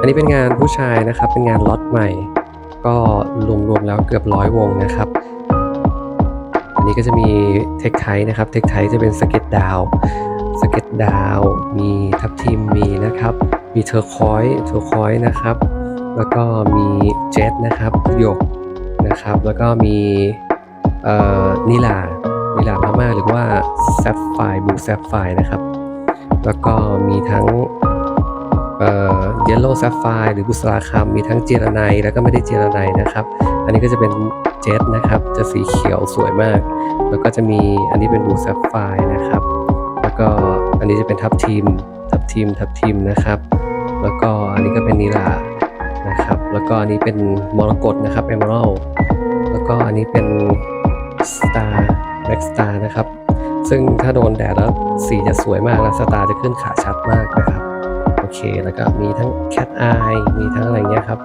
อันนี้เป็นงานผู้ชายนะครับ เป็นงานล็อตใหม่ ก็รวมๆแล้วเกือบร้อยวงนะครับ อันนี้ก็จะมีเทคไทนะครับ เทคไทจะเป็นสเก็ตดาวสเก็ตดาว มีทับทิมมีนะครับ มีเทอร์คอยเทอร์คอยนะครับ แล้วก็มีเจ็ตนะครับหยกนะครับ แล้วก็มีนิลานิลาพม่าหรือว่าแซฟไฟบูแซฟไฟนะครับ แล้วก็มีทั้ง ยลโล่แซฟไฟหรือบุษราคำมีทั้งเจรไนแล้วก็ไม่ได้เจรไนนะครับ อันนี้ก็จะเป็นเจ็ตนะครับ จะสีเขียวสวยมาก แล้วก็จะมีอันนี้เป็นบูแซฟไฟนะครับ แล้วก็อันนี้จะเป็นทับทีมทับทีมทับทีมนะครับ แล้วก็อันนี้ก็เป็นนิลานะครับ แล้วก็อันนี้เป็นมรกตนะครับ e อ e ม a l d แล้วก็อันนี้เป็น Star Black Star นะครับ ซึ่งถ้าโดนแดดแล้วสีจะสวยมากแล้วสตาร์จะขึ้นขาชัดมากนะครับ แล้วก็มีทั้ง Cat Eye มีทั้งอะไรเงี้ยครับ